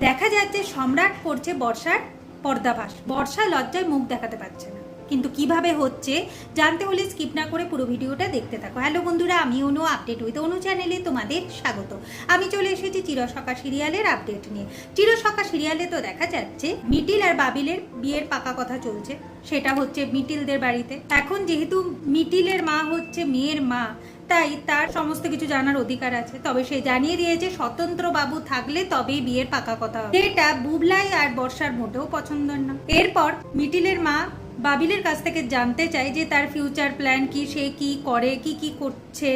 দেখা যাচ্ছে সম্রাট করছে বর্ষার পর্দাভাস বর্ষা লজ্জায় মুখ দেখাতে পারছে না। কিন্তু কীভাবে হচ্ছে, জানতে হলে স্কিপ না করে পুরো ভিডিওটা দেখতে থাকো। হ্যালো বন্ধুরা, আমি অনু আপডেট উইথ অনু চ্যানেলে তোমাদের স্বাগত। আমি চলে এসেছি চিরসকা সিরিয়ালের আপডেট নিয়ে। চিরসকা সিরিয়ালে তো দেখা যাচ্ছে, মিটিল আর বাবিলের বিয়ের পাকা কথা চলছে। সেটা হচ্ছে মিটিলদের বাড়িতে। এখন যেহেতু মিটিলের মা হচ্ছে মেয়ের মা, তাই তার সমস্ত কিছু জানার অধিকার আছে। তবে সে জানিয়ে দিয়েছে, স্বতন্ত্র বাবু থাকলে তবেই বিয়ের পাকা কথা যেটা বুবলাই আর বর্ষার মোটেও পছন্দ না। এরপর মিটিলের মা বাবিলের কাছ থেকে জানতে চায় যে তার ফিউচার প্ল্যান কি, সে কি করে, কি কি করছে,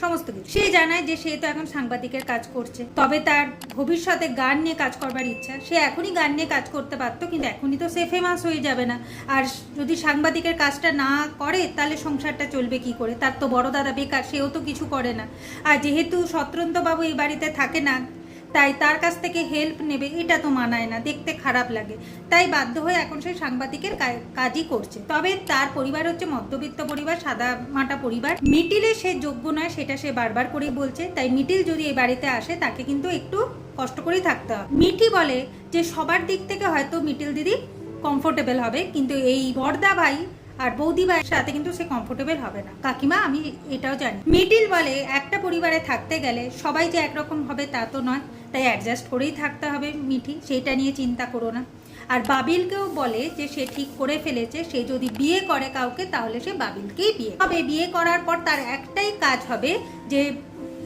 সমস্ত কিছু। সে জানায় যে সে তো এখন সাংবাদিকের কাজ করছে। তবে তার ভবিষ্যতে গান নিয়ে কাজ করবার ইচ্ছা। সে এখনই গান নিয়ে কাজ করতে পারতো কিন্তু এখনই তো সে ফেমাস হয়ে যাবে না। আর যদি সাংবাদিকের কাজটা না করে, তাহলে সংসারটা চলবে কি করে? তার তো বড় দাদা বেকার, সেও তো কিছু করে না। আর যেহেতু সত্যন্তবাবু এই বাড়িতে থাকে না তাই তার কাছ থেকে হেল্প নেবে, এটা তো মানায় না, দেখতে খারাপ লাগে। তাই বাধ্য হয়ে এখন সে সাংবাদিকের কাজই করছে। তবে তার পরিবার হচ্ছে মধ্যবিত্ত পরিবার, সাদা মাটা পরিবার। মিটিলে সে যোগ্য নয়, সেটা সে বারবার করেই বলছে। তাই মিটিল যদি এই বাড়িতে আসে, তাকে কিন্তু একটু কষ্ট করেই থাকতে হবে। মিটি বলে যে, সবার দিক থেকে হয়তো মিটিল দিদি কমফোর্টেবল হবে, কিন্তু এই বর্দা ভাই আর বৌদি ভাইয়ের সাথে কিন্তু সে কমফোর্টেবল হবে না। কাকিমা, আমি এটাও জানি। মিডিল বলে, একটা পরিবারে থাকতে গেলে সবাই যে একরকম হবে তা তো নয়। তাই অ্যাডজাস্ট করেই থাকতে হবে মিঠি, সেটা নিয়ে চিন্তা করো না। আর বাবিলকেও বলে যে, সে ঠিক করে ফেলেছে, সে যদি বিয়ে করে কাউকে, তাহলে সে বাবিলকেই বিয়ে হবে বিয়ে করার পর তার একটাই কাজ হবে যে,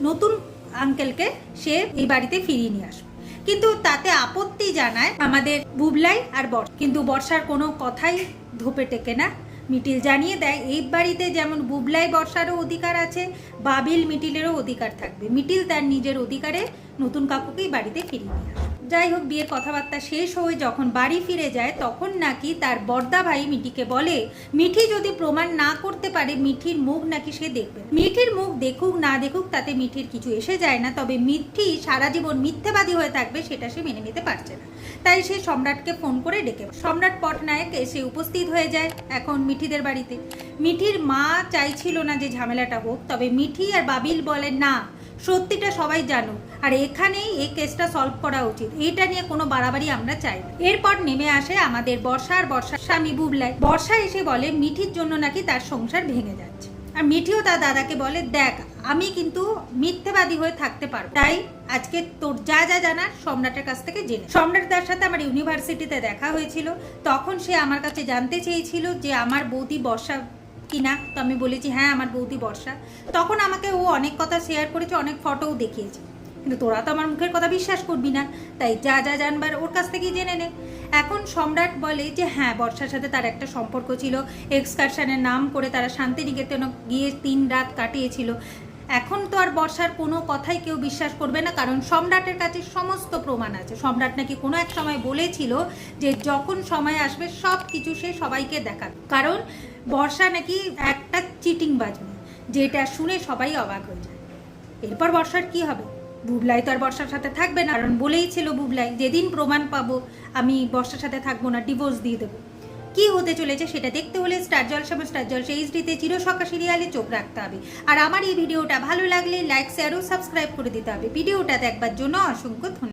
নতুন আঙ্কেলকে সে এই বাড়িতে ফিরিয়ে নিয়ে আসবে। কিন্তু তাতে আপত্তি জানায় আমাদের বুবলাই আর বর কিন্তু বর্ষার কোনো কথাই ধোপে টেকে না। মিটিল জানিয়ে দেয়, এই বাড়িতে যেমন বুবলাই বর্ষারও অধিকার আছে, বাবিল মিটিলেরও অধিকার থাকবে। মিটিল তার নিজের অধিকারে নতুন কাকুকেই বাড়িতে ফিরিয়ে নিয়ে আসে। যাই হোক, বিয়ের কথাবার্তা শেষ হয়ে যখন বাড়ি ফিরে যায়, তখন নাকি তার বর্দা ভাই মিঠিকে বলে, মিঠি যদি প্রমাণ না করতে পারে, মিঠির মুখ নাকি সে দেখবে। মিঠির মুখ দেখুক না দেখুক, তাতে মিঠির কিছু এসে যায় না, তবে মিঠি সারা জীবন মিথ্যেবাদী হয়ে থাকবে, সেটা সে মেনে নিতে পারছে না। তাই সে সম্রাটকে ফোন করে ডেকে সম্রাট পটনায়ক এসে উপস্থিত হয়ে যায় এখন মিঠিদের বাড়িতে। মিঠির মা চাইছিল না যে ঝামেলাটা হোক, তবে মিঠি আর বাবিল বলে, না সত্যিটা সবাই জানো আর এখানেই এই কেসটা সলভ করা উচিত। এটা নিয়ে কোনো বাড়াবাড়ি আমরা চাই না। এরপর নেমে আসে আমাদের বর্ষা আর বর্ষার স্বামী বুবলাই। বর্ষা এসে বলে, মিঠির জন্য নাকি তার সংসার ভেঙে যাচ্ছে? আর মিঠিও তার দাদাকে বলে, দেখ, আমি কিন্তু মিথ্যেবাদী হয়ে থাকতে পারব তাই আজকে তোর যা যা জানার সম্রাটের কাছ থেকে জেনে সম্রাট তার সাথে আমার ইউনিভার্সিটিতে দেখা হয়েছিল। তখন সে আমার কাছে জানতে চেয়েছিল যে আমার বৌদি বর্ষা কিনা, তো আমি বলেছি হ্যাঁ আমার বৌদি বর্ষা। তখন আমাকে ও অনেক কথা শেয়ার করেছে, অনেক ফটোও দেখিয়েছে। কিন্তু তোরা তো আমার মুখের কথা বিশ্বাস করবি না, তাই যা যা জানবার ওর কাছ থেকেই জেনে নে। এখন সম্রাট বলে যে হ্যাঁ বর্ষার সাথে তার একটা সম্পর্ক ছিল এক্সকারশনের নাম করে তারা শান্তিনিকেতনে গিয়ে তিন রাত কাটিয়েছিল। এখন তো আর বর্ষার কোনো কথাই কেউ বিশ্বাস করবে না, কারণ সম্রাটের কাছে সমস্ত প্রমাণ আছে। সম্রাট নাকি কোনো এক সময় বলেছিল যে যখন সময় আসবে সব কিছু সে সবাইকে দেখাবে। কারণ বর্ষা নাকি একটা চিটিং বাজবে যেটা শুনে সবাই অবাক হয়ে যায়। এরপর বর্ষার কি হবে? বুবলাই তো আর বর্ষার সাথে থাকবে না। কারণ বলেই ছিল বুবলাই, যেদিন প্রমাণ পাবো, আমি বর্ষার সাথে থাকব না, ডিভোর্স দিয়ে দেবো। কি হতে চলেছে সেটা দেখতে হলে স্টার জলসা স্টার জলসা এইচডিতে চিরসকা সিরিয়ালে চোখ রাখতে হবে। আর আমার এই ভিডিওটা ভালো লাগলে লাইক শেয়ার ও সাবস্ক্রাইব করে দিতে হবে। ভিডিওটা দেখবার জন্য অসংখ্য ধন্যবাদ।